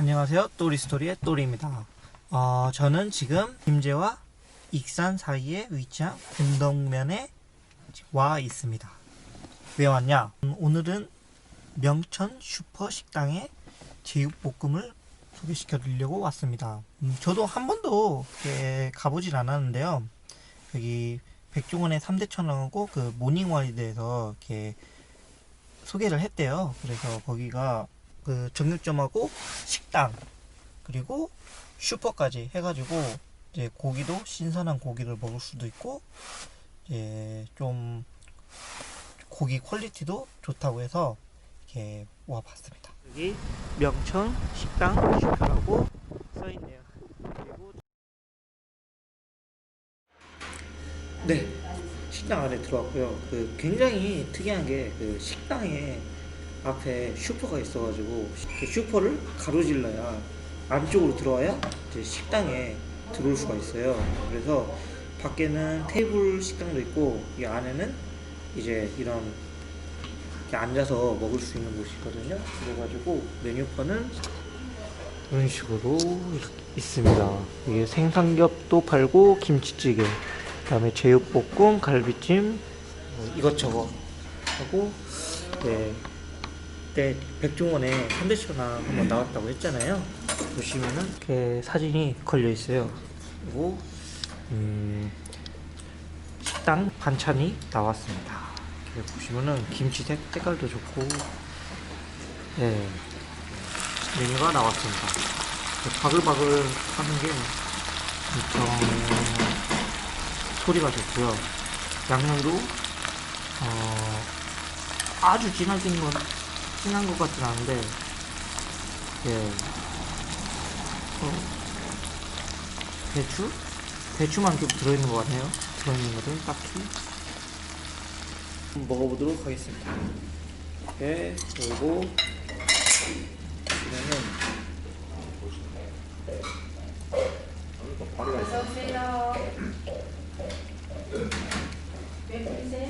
안녕하세요. 또리스토리의 또리입니다. 어, 저는 지금 김제와 익산 사이에 위치한 군덕면에 와 있습니다. 왜 왔냐? 음, 오늘은 명천 슈퍼 식당의 제육볶음을 소개시켜 드리려고 왔습니다. 음, 저도 한 번도 가보진 않았는데요. 여기 백종원의 3대 천왕하고 그 모닝와이드에서 이렇게 소개를 했대요. 그래서 거기가 그 정육점하고 식당 그리고 슈퍼까지 해가지고 이제 고기도 신선한 고기를 먹을 수도 있고 이제 좀 고기 퀄리티도 좋다고 해서 이렇게 와봤습니다. 여기 명천 식당 슈퍼라고 써 있네요. 그리고 네 식당 안에 들어왔고요. 그 굉장히 특이한 게 그 식당에 앞에 슈퍼가 있어가지고 그 슈퍼를 가로질러야 안쪽으로 들어와야 이제 식당에 들어올 수가 있어요. 그래서 밖에는 테이블 식당도 있고 이 안에는 이제 이런 이렇게 앉아서 먹을 수 있는 곳이 있거든요. 그래가지고 메뉴판은 이런 식으로 있습니다. 이게 생삼겹도 팔고 김치찌개, 그다음에 제육볶음, 갈비찜 뭐 이것저것 하고 네, 그때 백종원의 현대천왕 한번 나왔다고 했잖아요. 보시면은 이렇게 사진이 걸려 있어요. 그리고 음, 식당 반찬이 나왔습니다. 이렇게 보시면은 김치 색, 색깔도 좋고, 네, 메뉴가 나왔습니다. 바글바글 하는 게 엄청 소리가 좋고요. 양념도 어, 아주 진하게 건 진한 것 같진 않은데, 예, 어, 배추? 배추만 좀 들어있는 것 같네요. 들어있는 것은 딱히. 한번 먹어보도록 하겠습니다. 이렇게 그리고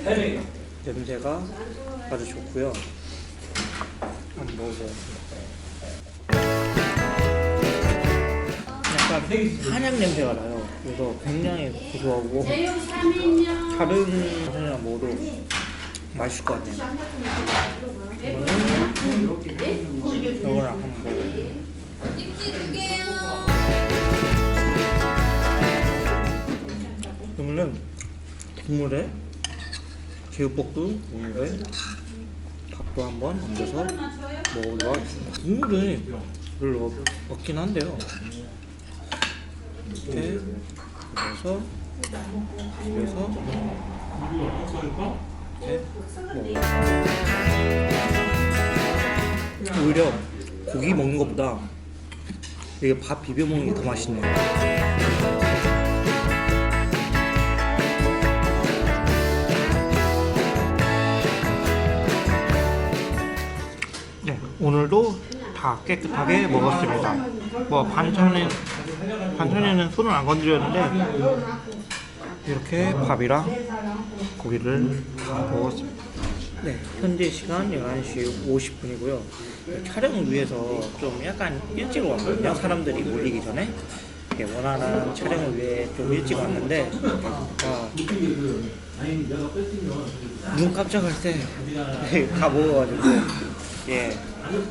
이거는 냄새가 아주 좋고요. 한번 먹어보겠습니다. 약간 한약 냄새가 나요. 그래서 굉장히 고소하고 제육 3인용 다른 사람이랑 먹어도 맛있을 것 같네요. 이거랑 한번 먹어볼게요. 그러면은 국물에 제육볶음 국물에 밥도 한번 얹어서 먹어보도록 하겠습니다. 국물이 별로 없- 없긴 한데요. 이렇게 그래서 그래서 이렇게 오히려 고기 먹는 것보다 이게 밥 비벼 먹는 게 더 맛있네요. 오늘도 다 깨끗하게 먹었습니다. 뭐 반찬에 반찬에는 손을 안 건드렸는데 이렇게 밥이랑 고기를 다 먹었습니다. 네, 현재 시간 11시 50분이고요. 촬영을 위해서 좀 약간 일찍 왔거든요. 사람들이 몰리기 전에. 이렇게 원하는 촬영을 위해 좀 일찍 왔는데, 아, 눈 깜짝할 때 다 먹어가지고, 예,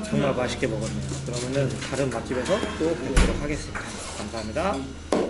정말 맛있게 먹었네요. 그러면은 다른 맛집에서 또 뵙도록 하겠습니다. 감사합니다.